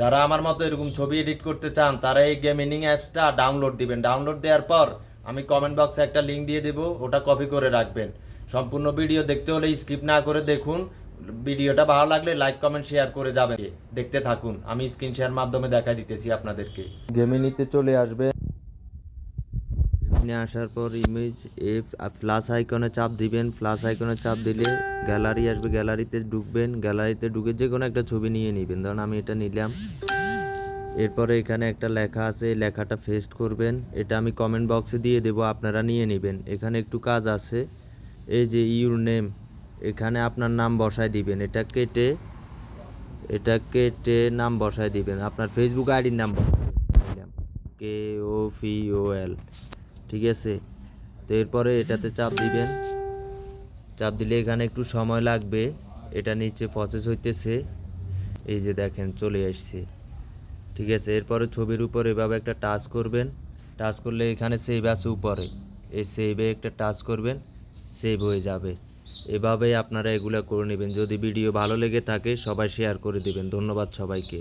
যারা আমার মতো এরকম ছবি এডিট করতে চান, তারা এই গেমিং অ্যাপসটা ডাউনলোড দিবেন। ডাউনলোড দেওয়ার পর আমি কমেন্ট বক্সে একটা লিঙ্ক দিয়ে দেবো, ওটা কপি করে রাখবেন। সম্পূর্ণ ভিডিও দেখতে হলে স্কিপ না করে দেখুন। ভিডিওটা ভালো লাগলে লাইক কমেন্ট শেয়ার করে যাবেন। দেখতে থাকুন। আমি স্ক্রিন শেয়ার মাধ্যমে দেখা দিতেছি আপনাদেরকে। গেমে নিতে চলে আসবে। এখানে আসার পর ইমেজ এফ প্লাস আইকনে চাপ দিবেন। প্লাস আইকনে চাপ দিলে গ্যালারি আসবে। গ্যালারিতে ঢুকবেন। গ্যালারিতে ঢুকে যে কোনো একটা ছবি নিয়ে নেবেন। ধরুন আমি এটা নিলাম। এরপরে এখানে একটা লেখা আছে লেখাটা পেস্ট করবেন। এটা আমি কমেন্ট বক্সে দিয়ে দেব, আপনারা নিয়ে নেবেন। এখানে একটু কাজ আছে। এই যে ইউর নেম এখানে আপনার নাম বসায় দিবেন। এটা কেটে এটা কেটে নাম বসায় দিবেন। আপনার ফেসবুক আইডির নাম কে ও পি ও এল ঠিক আছে? তো এরপরে এটাতে চাপ দিবেন। চাপ দিলে এখানে একটু সময় লাগবে। এটা নিচে প্রসেস হইতেছে। এই যে দেখেন, চলে আসছে। ঠিক আছে? এরপরে ছবির উপর এভাবে একটা টাচ করবেন। টাচ করলে এখানে সেভ আছে উপরে। এই সেভে একটা টাচ করবেন সেভ হয়ে যাবে। এভাবেই আপনারা এগুলো করে নেবেন। যদি ভিডিও ভালো লেগে থাকে, সবাই শেয়ার করে দিবেন। ধন্যবাদ সবাইকে।